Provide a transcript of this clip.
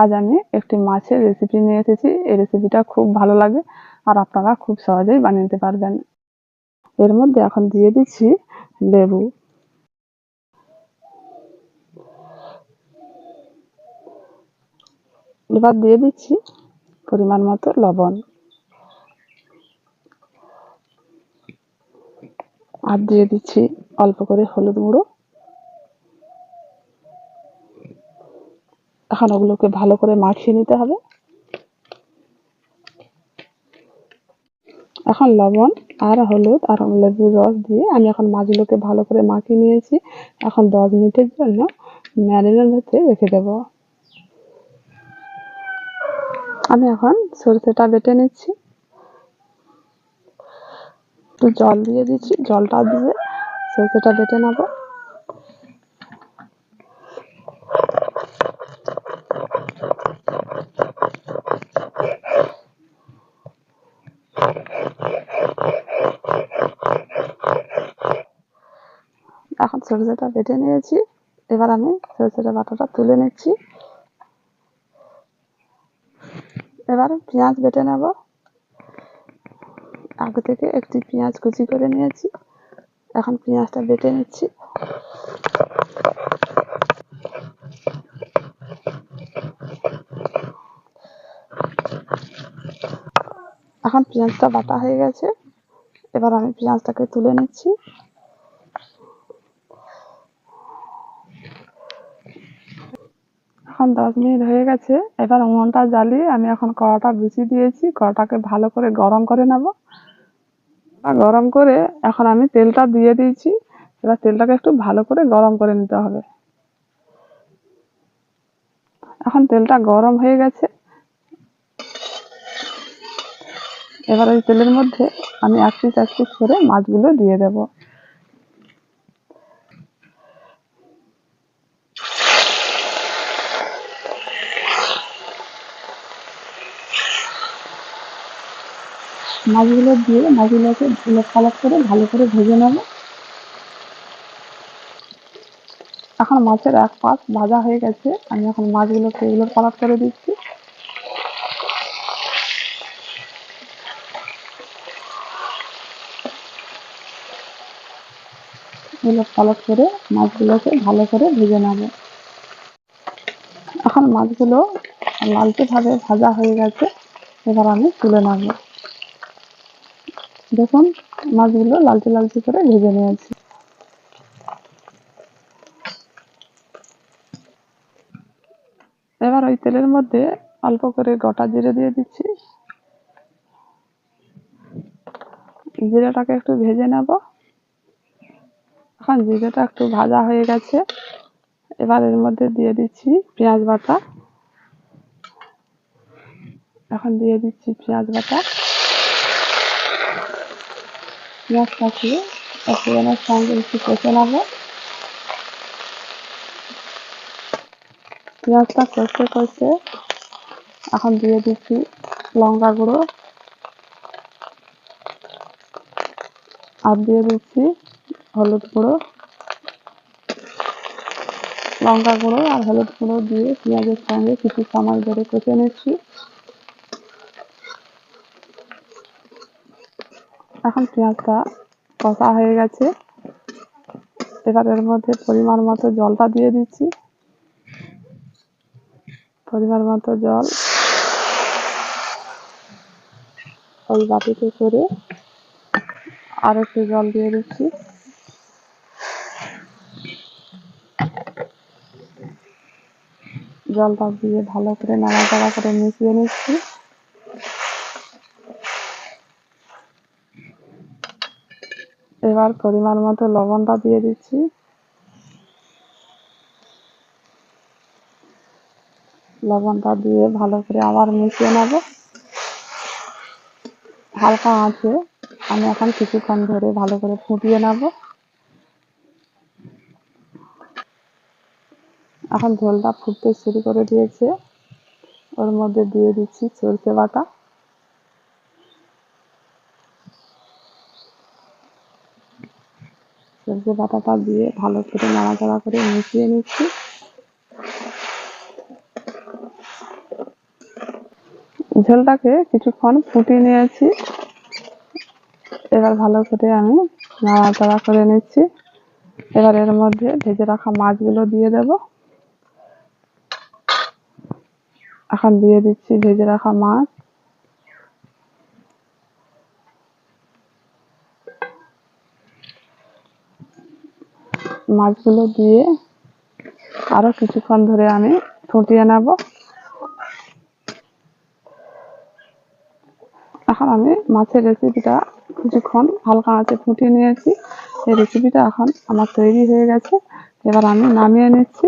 আজ আমি একটি মাছের রেসিপি নিয়ে এসেছি। এই রেসিপিটা খুব ভালো লাগে আর আপনারা খুব সহজেই বানিয়ে নিতে পারবেন। এর মধ্যে এখন দিয়ে দিচ্ছি লেবু। এবার দিয়ে দিচ্ছি পরিমাণ মতো লবণ। আর দিয়ে দিচ্ছি অল্প করে হলুদ গুঁড়ো। এখন ওগুলোকে ভালো করে মাখিয়ে নিতে হবে। এখন লবণ আর হলুদ আর লেবুর রস দিয়ে আমি এখন মাছগুলোকে ভালো করে মাখিয়ে নিয়েছি। এখন দশ মিনিটের জন্য ম্যারিনেট হতে রেখে দেব। আমি এখন সরষেটা বেটে নিচ্ছি। একটু জল দিয়ে দিচ্ছি, জলটা দিয়ে সরষেটা বেটে নেব এখন সরষেটা বেটে নিয়েছি। এবার আমি সরষেটা, বাটাটা তুলে নিচ্ছি। এবার পেঁয়াজ বেটে নেব। আগে থেকে একটি পেঁয়াজ কুচি করে নিয়েছি। এখন পেঁয়াজটা বেটে নিচ্ছি। এখন পেঁয়াজটা বাটা হয়ে গেছে। এবার আমি পেঁয়াজটাকে তুলে নিচ্ছি। এখন দশ মিনিট হয়ে গেছে। এবার উনুনটা জ্বালিয়ে আমি এখন কড়াটা বসিয়ে দিয়েছি। কড়াটাকে ভালো করে গরম করে নেব। গরম করে এখন আমি তেলটা দিয়ে দিয়েছি। এবার তেলটাকে একটু ভালো করে গরম করে নিতে হবে। এখন তেলটা গরম হয়ে গেছে। এবার ওই তেলের মধ্যে আমি এক পিস এক পিস করে মাছগুলো দিয়ে দেবো। মাছগুলো দিয়ে মাছগুলোকে উলট পালট করে ভালো করে ভেজে নেব। এখন মাছের এক পাশ ভাজা হয়ে গেছে। আমি এখন মাছগুলোকে উলট কালার করে দিচ্ছি। উলট পালট করে মাছগুলোকে ভালো করে ভেজে নেব। এখন মাছগুলো লালচে ভাবে ভাজা হয়ে গেছে। এবার আমি তুলে নেব। দেখুন, মাছগুলো লালচে লালচে করে ভেজে নিয়েছি। এবার ওই তেলের মধ্যে অল্প করে গোটা জিরে দিয়ে দিচ্ছি। জিরেটাকে একটু ভেজে নেব। এখন জিরেটা একটু ভাজা হয়ে গেছে। এবার এর মধ্যে দিয়ে দিচ্ছি পেঁয়াজ বাটা। এখন দিয়ে দিচ্ছি পেঁয়াজ বাটা। পেঁয়াজটাকে ফোড়নের সঙ্গে একটু কষে নেব পেঁয়াজটা কষতে কষতে এখন দিয়ে দিচ্ছি লঙ্কা গুঁড়ো। আর দিয়ে দিচ্ছি হলুদ গুঁড়ো। লঙ্কা গুঁড়ো আর হলুদ গুঁড়ো দিয়ে পেঁয়াজের সঙ্গে কিছু সময় ধরে কষে নিচ্ছি। এখন পেঁয়াজটা কষা হয়ে গেছে। এবার এর মধ্যে পরিমাণ মতো জলটা দিয়ে দিচ্ছি। পরিমাণ মতো জল ওই বাটিতে করে আর একটু জল দিয়ে দিচ্ছি। জলটা দিয়ে ভালো করে নাড়াচাড়া করে মিশিয়ে নিচ্ছি। এবার পরিমাণ মতো লবণটা দিয়ে দিচ্ছি। লবণটা দিয়ে ভালো করে আবার মিশিয়ে নেব। হালকা আছে আমি এখন কিছুক্ষণ ধরে ভালো করে ফুটিয়ে নেব। এখন ঝোলটা ফুটতে শুরু করে দিয়েছে। ওর মধ্যে দিয়ে দিচ্ছি সরষে বাটা। সরষে বাটাটা দিয়ে ভালো করে নাড়াচাড়া করে মিশিয়ে নিচ্ছি। ঝোলটাকে কিছুক্ষণ ফুটিয়ে নিয়েছি। এবার ভালো করে আমি নাড়াচাড়া করে নিচ্ছি। এবার এর মধ্যে ভেজে রাখা মাছগুলো দিয়ে দেব। এখন দিয়ে দিচ্ছি ভেজে রাখা মাছ। মাছগুলো দিয়ে আরও কিছুক্ষণ ধরে আমি ফুটিয়ে নেব। এখন আমি মাছের রেসিপিটা কিছুক্ষণ হালকা আঁচে ফুটিয়ে নিয়েছি। এই রেসিপিটা এখন আমার তৈরি হয়ে গেছে। এবার আমি নামিয়ে নিচ্ছি।